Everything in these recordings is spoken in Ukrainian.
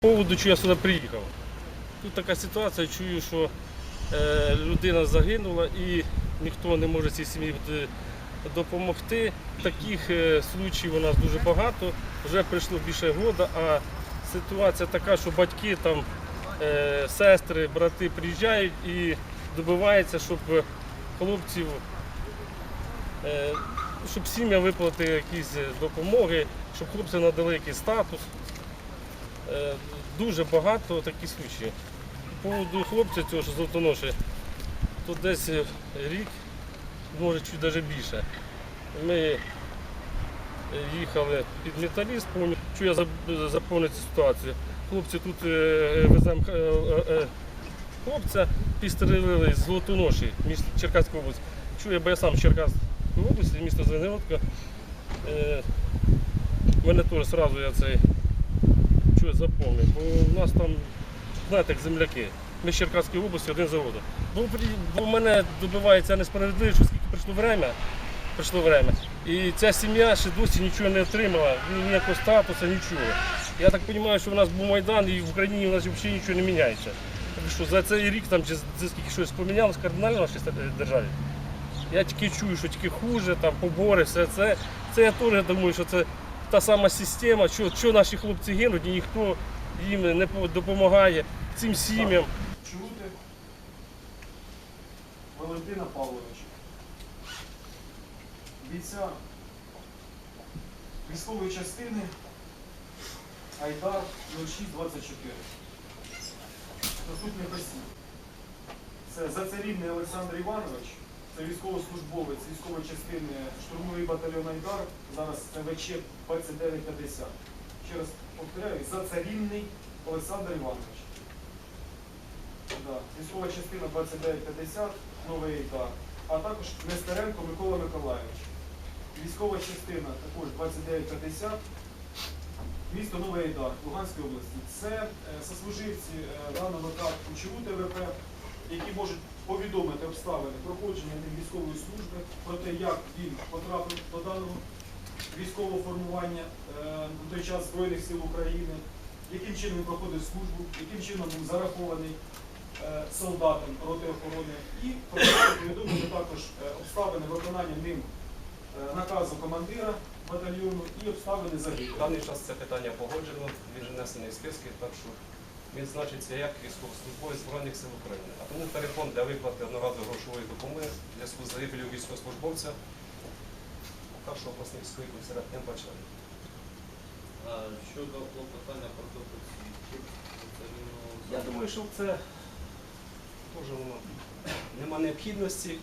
По поводу, що я сюди приїхав. Тут така ситуація, чую, що е, людина загинула і ніхто не може цій сім'ї е, допомогти. Таких е, случаїв у нас дуже багато. Вже пройшло більше года, а ситуація така, що батьки, там, е, сестри, брати приїжджають і добиваються, щоб хлопців, е, щоб сім'я виплати якісь допомоги, щоб хлопцям надали якийсь статус. Е, Дуже багато таких случаїв. По поводу хлопця цього, що золотоноші, то десь е, рік, може чуть навіть більше. Ми е, їхали під металіст, що я запомнив цю ситуацію. Хлопці тут веземо хлопця, підстрелили з Золотоноші, місто Черкаська область. Чую, бо я сам Черкаської області, місто Звенигородка. Мене теж одразу я цей що я запомнив, бо у нас там, знаєте, як земляки. Ми з Черкаської області один заводу. Бо, бо мене добивається несправедливість, що скільки прийшло время, прийшло время. І ця сім'я ще досі нічого не отримала, ніякого статусу, нічого. Я так розумію, що у нас був Майдан і в Україні у нас взагалі нічого не міняється. Що за цей рік там за скільки щось помінялось кардинально в нашій державі. Я тільки чую, що тільки хуже, там побори, все це. Це я теж думаю, що це та сама система, що, що наші хлопці гинуть і ніхто їм не допомагає цим сім'ям. Чути Валентина Павловича, бійця військової частини Айдар 0624. Наступний осіб. Це Зацарівний Олександр Іванович, це військовослужбовець військової частини штурмовий батальйон Айдар. Зараз це ВЧ 2950. Ще раз повторяю, Зацарівний Олександр Іванович. Да. Військова частина 2950, новий Айдар. А також Нестеренко Микола Миколайович. Військова частина також 2950, місто Новий Айдар, Луганської області. Це е, сослуживці е, даного випадку ЧУ ТВП, які можуть повідомити обставини проходження ним військової служби, про те, як він потрапив до даного військового формування е, на той час Збройних сил України, яким чином він проходив службу, яким чином був зарахований е, солдатом роти охорони і повідомити також е, обставини виконання ним е, наказу командира батальйону і обставини В загибелі. даний час це питання погоджено, він внесений в списки, так що він значиться як військовослужбовець Збройних сил України. А тому перехон для виплати одноразової грошової допомоги в зв'язку з загибелью військовослужбовця першого обласний військовий комісаріат не бачили. Щодо клопотання про допит свідків, Я думаю, що це теж воно нема необхідності,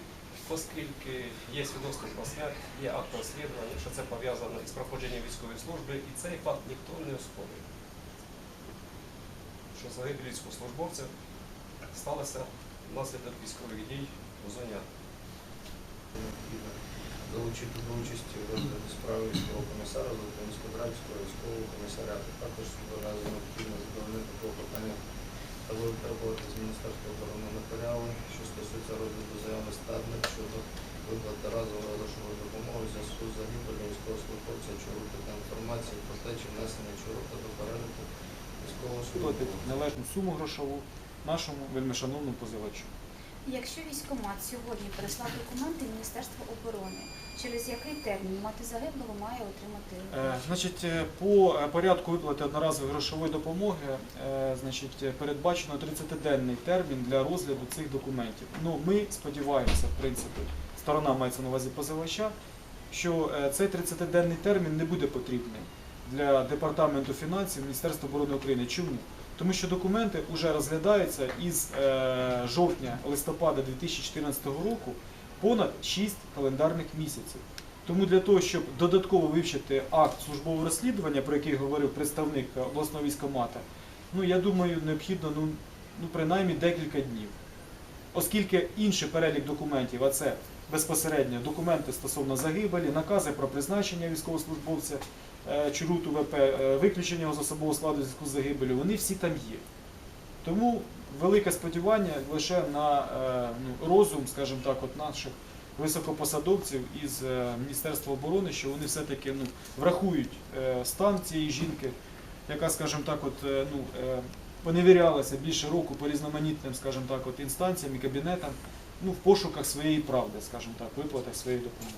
оскільки є свідоцтво про смерть, є акт розслідування, що це пов'язано із проходженням військової служби, і цей факт ніхто не оспорює. Що загибель військовослужбовця сталося внаслідок військових дій у зоні долучити до участі в розгляді справи військового комісара Золотинського Драбського військового комісаріату. Також одразу необхідно задовольнити клопотання та витребувати з Міністерства оборони матеріали, що стосується розгляду заяви стадник щодо виплати разової грошової допомоги в зв'язку з загибелью військовослужбовця Чорута та інформації про те, чи внесення Чорута до переліку військовослужбовців. належну суму грошову нашому вельмишановному позивачу. Якщо військкомат сьогодні переслав документи Міністерства оборони, через який термін мати загиблого має отримати? Е, значить, е, по е, порядку виплати одноразової грошової допомоги е, значить, передбачено 30-денний термін для розгляду цих документів. Ну, ми сподіваємося, в принципі, сторона мається на увазі позивача, що е, цей 30-денний термін не буде потрібний для департаменту фінансів Міністерства оборони України. Чому? Тому що документи вже розглядаються із е, жовтня-листопада 2014 року понад 6 календарних місяців. Тому для того, щоб додатково вивчити акт службового розслідування, про який говорив представник обласного військомата, ну я думаю, необхідно ну, ну принаймні декілька днів. Оскільки інший перелік документів, а це безпосередньо документи стосовно загибелі, накази про призначення військовослужбовця е, Чуруту ВП, е, виключення його з особового складу зв'язку з загибелю, вони всі там є. Тому велике сподівання лише на е, ну, розум, скажімо так, наших високопосадовців із е, Міністерства оборони, що вони все-таки ну, врахують е, стан цієї жінки, яка, скажімо так, е, ну, е, поневірялася більше року по різноманітним, інстанціям і кабінетам, в пошуках своєї правди, скажімо так, виплатах своєї допомоги.